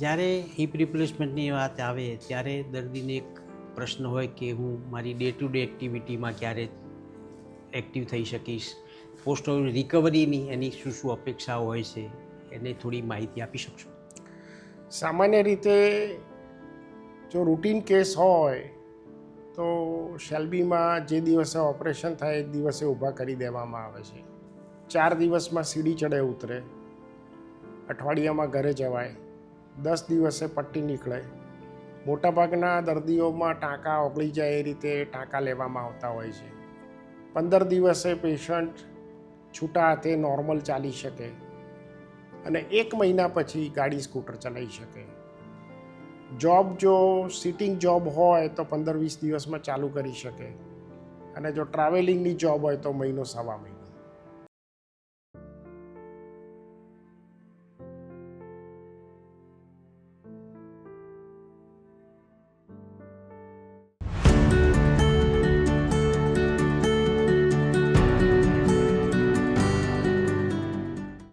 જ્યારે હિપ રિપ્લેસમેન્ટની વાત આવે, ત્યારે દર્દીને એક પ્રશ્ન હોય કે હું મારી ડે ટુ ડે એક્ટિવિટીમાં ક્યારે એક્ટિવ થઈ શકીશ? પોસ્ટ રિકવરીની એની શું શું અપેક્ષાઓ હોય છે? એને થોડી માહિતી આપી શકશો? સામાન્ય રીતે જો રૂટીન કેસ હોય, તો શેલ્બીમાં જે દિવસે ઓપરેશન થાય, એ દિવસે ઊભા કરી દેવામાં આવે છે. ચાર દિવસમાં સીડી ચડે, ઉતરે. અઠવાડિયામાં ઘરે જવાય. દસ દિવસે પટ્ટી નીકળે મોટાભાગના દર્દીઓમાં ટાંકા ઓગળી જાય એ રીતે ટાંકા લેવામાં આવતા હોય છે. પંદર દિવસે પેશન્ટ છૂટા હાથે નોર્મલ ચાલી શકે અને એક મહિના પછી ગાડી સ્કૂટર ચલાવી શકે. જોબ જો સિટિંગ જોબ હોય તો પંદર વીસ દિવસમાં ચાલુ કરી શકે અને જો ટ્રાવેલિંગની જોબ હોય તો મહિનો સવા મહિનો.